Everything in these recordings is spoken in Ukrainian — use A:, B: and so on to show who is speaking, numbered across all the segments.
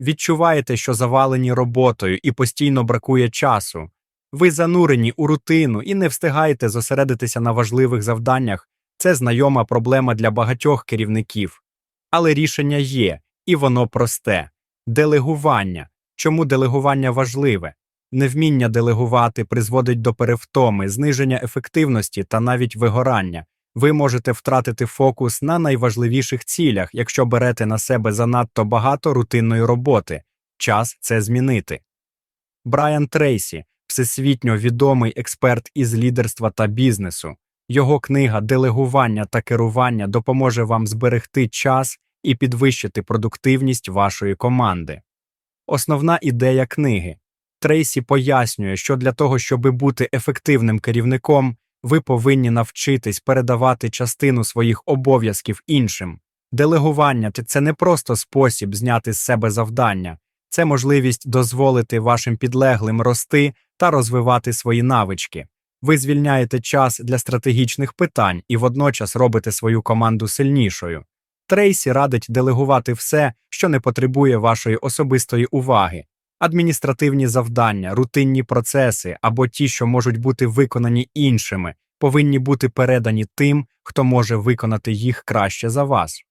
A: Відчуваєте, що завалені роботою і постійно бракує часу. Ви занурені у рутину і не встигаєте зосередитися на важливих завданнях. Це знайома проблема для багатьох керівників. Але рішення є, і воно просте делегування. Чому делегування важливе? Невміння делегувати призводить до перевтоми, зниження ефективності та навіть вигорання. Ви можете втратити фокус на найважливіших цілях, якщо берете на себе занадто багато рутинної роботи. Час це змінити. Брайан Трейсі, всесвітньо відомий експерт із лідерства та бізнесу. Його книга Делегування та керування допоможе вам зберегти час і підвищити продуктивність вашої команди. Основна ідея книги Трейсі пояснює, що для того, щоб бути ефективним керівником, ви повинні навчитись передавати частину своїх обов'язків іншим. Делегування це не просто спосіб зняти з себе завдання, це можливість дозволити вашим підлеглим рости та розвивати свої навички. Ви звільняєте час для стратегічних питань і водночас робите свою команду сильнішою. Трейсі радить делегувати все, що не потребує вашої особистої уваги. Адміністративні завдання, рутинні процеси або ті, що можуть бути виконані іншими, повинні бути передані тим, хто може виконати їх краще за вас.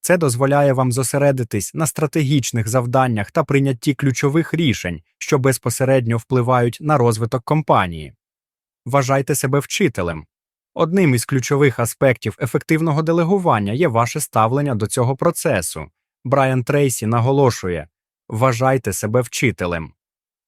A: Це дозволяє вам зосередитись на стратегічних завданнях та прийнятті ключових рішень, що безпосередньо впливають на розвиток компанії. Вважайте себе вчителем. Одним із ключових аспектів ефективного делегування є ваше ставлення до цього процесу. Брайан Трейсі наголошує вважайте себе вчителем.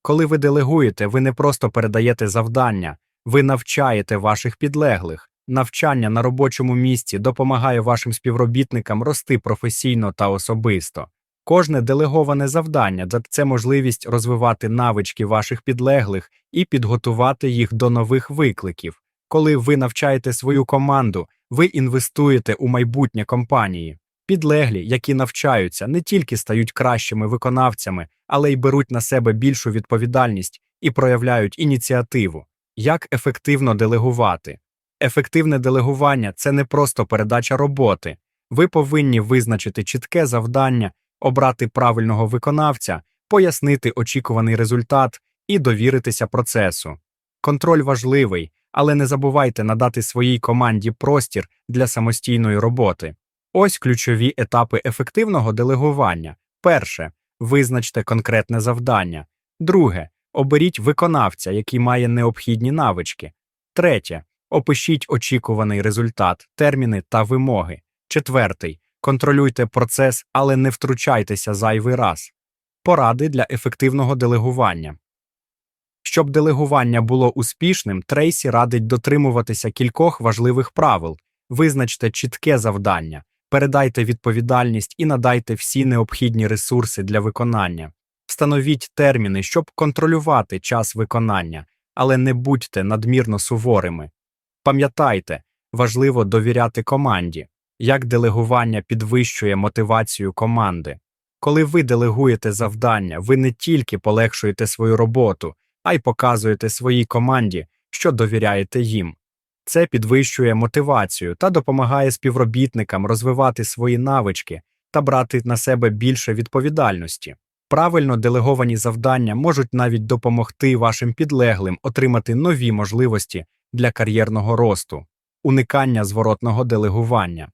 A: Коли ви делегуєте, ви не просто передаєте завдання, ви навчаєте ваших підлеглих. Навчання на робочому місці допомагає вашим співробітникам рости професійно та особисто. Кожне делеговане завдання це можливість розвивати навички ваших підлеглих і підготувати їх до нових викликів. Коли ви навчаєте свою команду, ви інвестуєте у майбутнє компанії. Підлеглі, які навчаються, не тільки стають кращими виконавцями, але й беруть на себе більшу відповідальність і проявляють ініціативу. Як ефективно делегувати? Ефективне делегування це не просто передача роботи. Ви повинні визначити чітке завдання, обрати правильного виконавця, пояснити очікуваний результат і довіритися процесу. Контроль важливий, але не забувайте надати своїй команді простір для самостійної роботи. Ось ключові етапи ефективного делегування. Перше визначте конкретне завдання. Друге оберіть виконавця, який має необхідні навички. Третє опишіть очікуваний результат, терміни та вимоги. Четвертий контролюйте процес, але не втручайтеся зайвий раз. Поради для ефективного делегування. Щоб делегування було успішним, Трейсі радить дотримуватися кількох важливих правил, визначте чітке завдання, передайте відповідальність і надайте всі необхідні ресурси для виконання, встановіть терміни, щоб контролювати час виконання, але не будьте надмірно суворими. Пам'ятайте, важливо довіряти команді, як делегування підвищує мотивацію команди. Коли ви делегуєте завдання, ви не тільки полегшуєте свою роботу, а й показуєте своїй команді, що довіряєте їм. Це підвищує мотивацію та допомагає співробітникам розвивати свої навички та брати на себе більше відповідальності. Правильно делеговані завдання можуть навіть допомогти вашим підлеглим отримати нові можливості для кар'єрного росту, уникання зворотного делегування.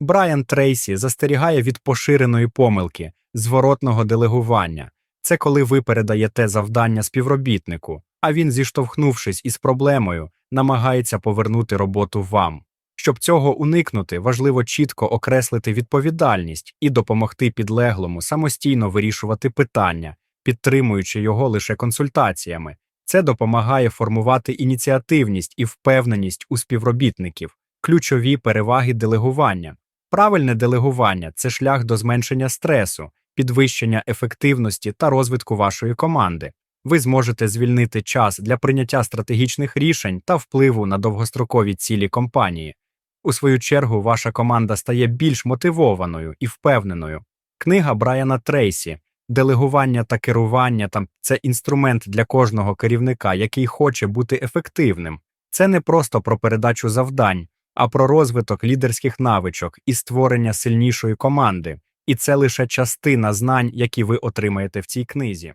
A: Брайан Трейсі застерігає від поширеної помилки зворотного делегування це коли ви передаєте завдання співробітнику, а він, зіштовхнувшись із проблемою, намагається повернути роботу вам. Щоб цього уникнути, важливо чітко окреслити відповідальність і допомогти підлеглому самостійно вирішувати питання, підтримуючи його лише консультаціями. Це допомагає формувати ініціативність і впевненість у співробітників, ключові переваги делегування. Правильне делегування це шлях до зменшення стресу, підвищення ефективності та розвитку вашої команди. Ви зможете звільнити час для прийняття стратегічних рішень та впливу на довгострокові цілі компанії. У свою чергу, ваша команда стає більш мотивованою і впевненою. Книга Брайана Трейсі Делегування та керування там це інструмент для кожного керівника, який хоче бути ефективним. Це не просто про передачу завдань, а про розвиток лідерських навичок і створення сильнішої команди. і це лише частина знань, які ви отримаєте в цій книзі.